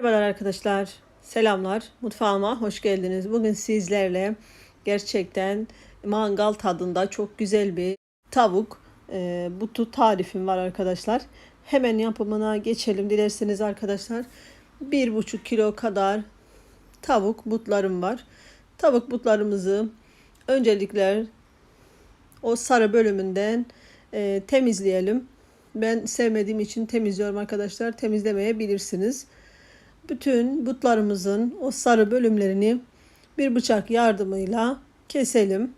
Merhabalar arkadaşlar. Selamlar. Mutfağıma hoş geldiniz. Bugün sizlerle gerçekten mangal tadında çok güzel bir tavuk e, butu tarifim var arkadaşlar. Hemen yapımına geçelim dilerseniz arkadaşlar. Bir buçuk kilo kadar tavuk butlarım var. Tavuk butlarımızı öncelikle o sarı bölümünden e, temizleyelim. Ben sevmediğim için temizliyorum arkadaşlar. Temizlemeyebilirsiniz bütün butlarımızın o sarı bölümlerini bir bıçak yardımıyla keselim.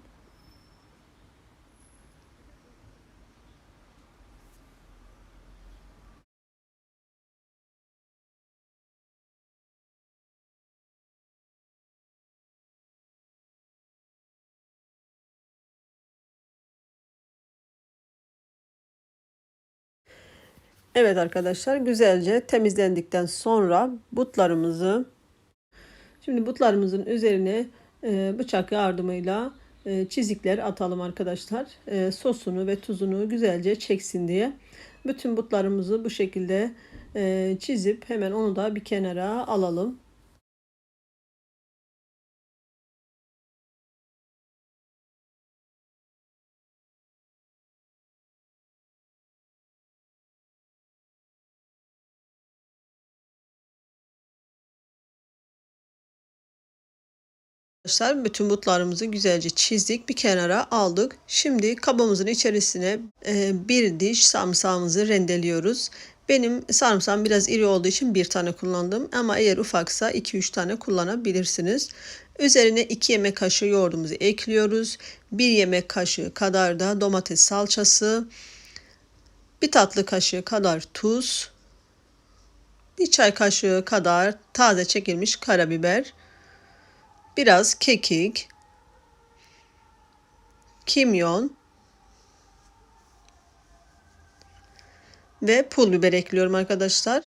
Evet arkadaşlar güzelce temizlendikten sonra butlarımızı şimdi butlarımızın üzerine e, bıçak yardımıyla e, çizikler atalım arkadaşlar. E, sosunu ve tuzunu güzelce çeksin diye. Bütün butlarımızı bu şekilde çizip hemen onu da bir kenara alalım. Arkadaşlar bütün butlarımızı güzelce çizdik bir kenara aldık. Şimdi kabımızın içerisine e, bir diş sarımsağımızı rendeliyoruz. Benim sarımsağım biraz iri olduğu için bir tane kullandım ama eğer ufaksa 2-3 tane kullanabilirsiniz. Üzerine 2 yemek kaşığı yoğurdumuzu ekliyoruz. 1 yemek kaşığı kadar da domates salçası, bir tatlı kaşığı kadar tuz, bir çay kaşığı kadar taze çekilmiş karabiber, biraz kekik, kimyon ve pul biber ekliyorum arkadaşlar.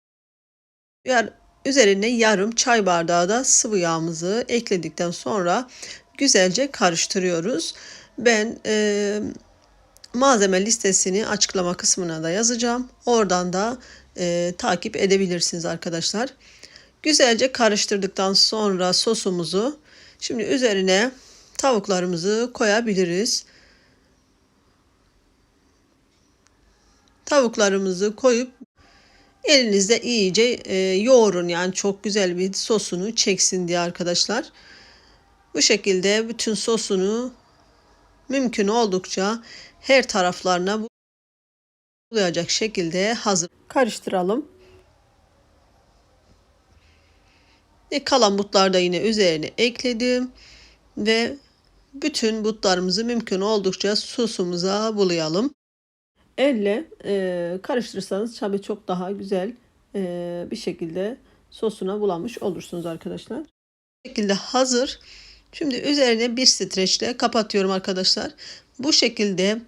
Üzerine yarım çay bardağı da sıvı yağımızı ekledikten sonra güzelce karıştırıyoruz. Ben e, malzeme listesini açıklama kısmına da yazacağım. Oradan da e, takip edebilirsiniz arkadaşlar. Güzelce karıştırdıktan sonra sosumuzu Şimdi üzerine tavuklarımızı koyabiliriz. Tavuklarımızı koyup elinizde iyice e, yoğurun yani çok güzel bir sosunu çeksin diye arkadaşlar. Bu şekilde bütün sosunu mümkün oldukça her taraflarına bulayacak şekilde hazır karıştıralım. Ve kalan butlar da yine üzerine ekledim. Ve bütün butlarımızı mümkün oldukça sosumuza bulayalım. Elle e, karıştırırsanız tabii çok daha güzel e, bir şekilde sosuna bulamış olursunuz arkadaşlar. Bu şekilde hazır. Şimdi üzerine bir streçle kapatıyorum arkadaşlar. Bu şekilde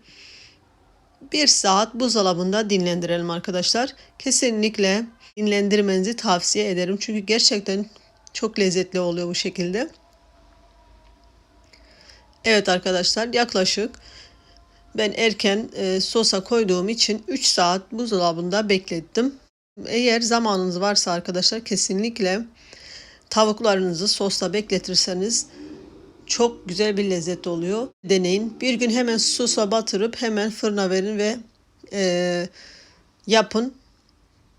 bir saat buzdolabında dinlendirelim arkadaşlar. Kesinlikle dinlendirmenizi tavsiye ederim. Çünkü gerçekten çok lezzetli oluyor bu şekilde. Evet arkadaşlar yaklaşık ben erken e, sosa koyduğum için 3 saat buzdolabında beklettim. Eğer zamanınız varsa arkadaşlar kesinlikle tavuklarınızı sosla bekletirseniz çok güzel bir lezzet oluyor. Deneyin. Bir gün hemen sosa batırıp hemen fırına verin ve e, yapın.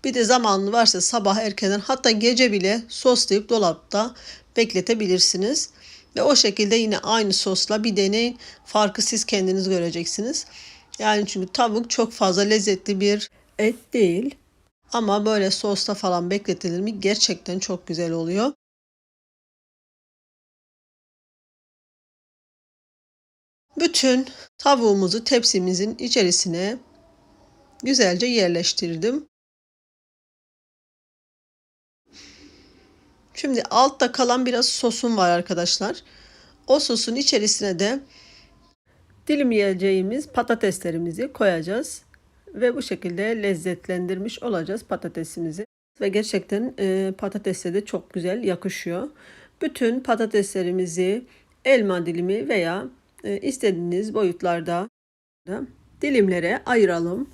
Bir de zamanlı varsa sabah erkenden hatta gece bile soslayıp dolapta bekletebilirsiniz. Ve o şekilde yine aynı sosla bir deneyin. Farkı siz kendiniz göreceksiniz. Yani çünkü tavuk çok fazla lezzetli bir et değil. Ama böyle sosta falan bekletilir mi gerçekten çok güzel oluyor. Bütün tavuğumuzu tepsimizin içerisine güzelce yerleştirdim. Şimdi altta kalan biraz sosum var arkadaşlar. O sosun içerisine de dilimleyeceğimiz patateslerimizi koyacağız. Ve bu şekilde lezzetlendirmiş olacağız patatesimizi. Ve gerçekten e, patatesle de çok güzel yakışıyor. Bütün patateslerimizi elma dilimi veya e, istediğiniz boyutlarda dilimlere ayıralım.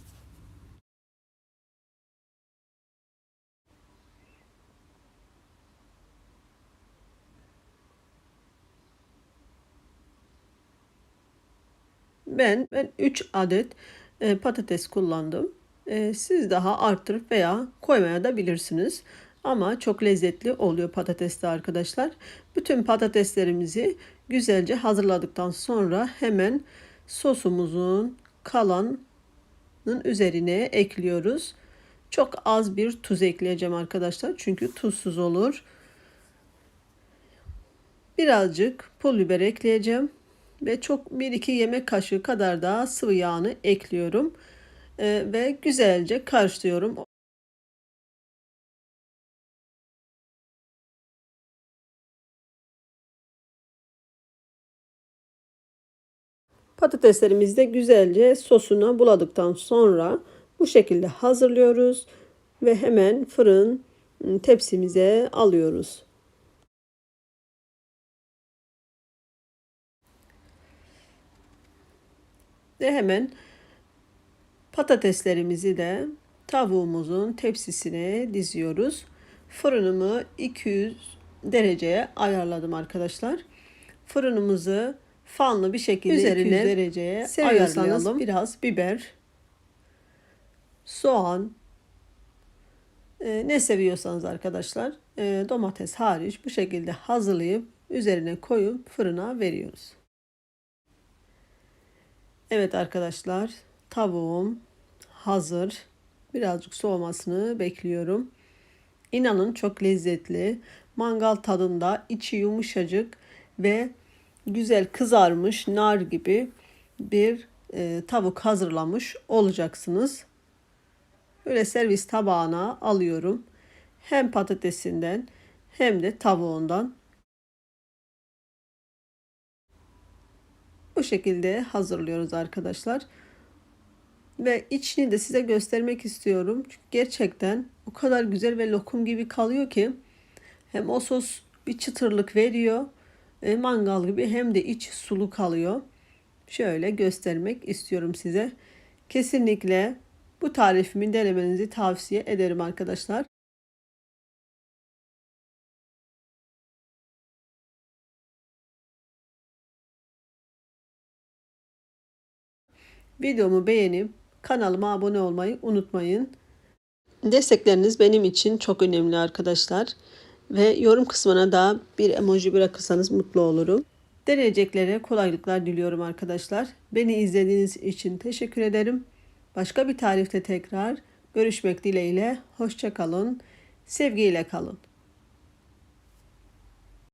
Ben ben 3 adet e, patates kullandım. E, siz daha arttırıp veya koymaya da bilirsiniz. Ama çok lezzetli oluyor patatesli arkadaşlar. Bütün patateslerimizi güzelce hazırladıktan sonra hemen sosumuzun kalanın üzerine ekliyoruz. Çok az bir tuz ekleyeceğim arkadaşlar. Çünkü tuzsuz olur. Birazcık pul biber ekleyeceğim. Ve çok 1-2 yemek kaşığı kadar da sıvı yağını ekliyorum. Ee, ve güzelce karıştırıyorum. Patateslerimizi de güzelce sosuna buladıktan sonra bu şekilde hazırlıyoruz ve hemen fırın tepsimize alıyoruz. Ve hemen patateslerimizi de tavuğumuzun tepsisine diziyoruz. Fırınımı 200 dereceye ayarladım arkadaşlar. Fırınımızı fanlı bir şekilde üzerine 200 dereceye ayarlayalım. Biraz biber, soğan, e, ne seviyorsanız arkadaşlar e, domates hariç bu şekilde hazırlayıp üzerine koyup fırına veriyoruz. Evet arkadaşlar tavuğum hazır. Birazcık soğumasını bekliyorum. İnanın çok lezzetli. Mangal tadında içi yumuşacık ve güzel kızarmış nar gibi bir e, tavuk hazırlamış olacaksınız. Böyle servis tabağına alıyorum. Hem patatesinden hem de tavuğundan. Bu şekilde hazırlıyoruz arkadaşlar. Ve içini de size göstermek istiyorum. Çünkü gerçekten o kadar güzel ve lokum gibi kalıyor ki hem o sos bir çıtırlık veriyor e, mangal gibi hem de iç sulu kalıyor. Şöyle göstermek istiyorum size. Kesinlikle bu tarifimi denemenizi tavsiye ederim arkadaşlar. Videomu beğenip kanalıma abone olmayı unutmayın. Destekleriniz benim için çok önemli arkadaşlar. Ve yorum kısmına da bir emoji bırakırsanız mutlu olurum. Deneyeceklere kolaylıklar diliyorum arkadaşlar. Beni izlediğiniz için teşekkür ederim. Başka bir tarifte tekrar görüşmek dileğiyle. Hoşçakalın. Sevgiyle kalın.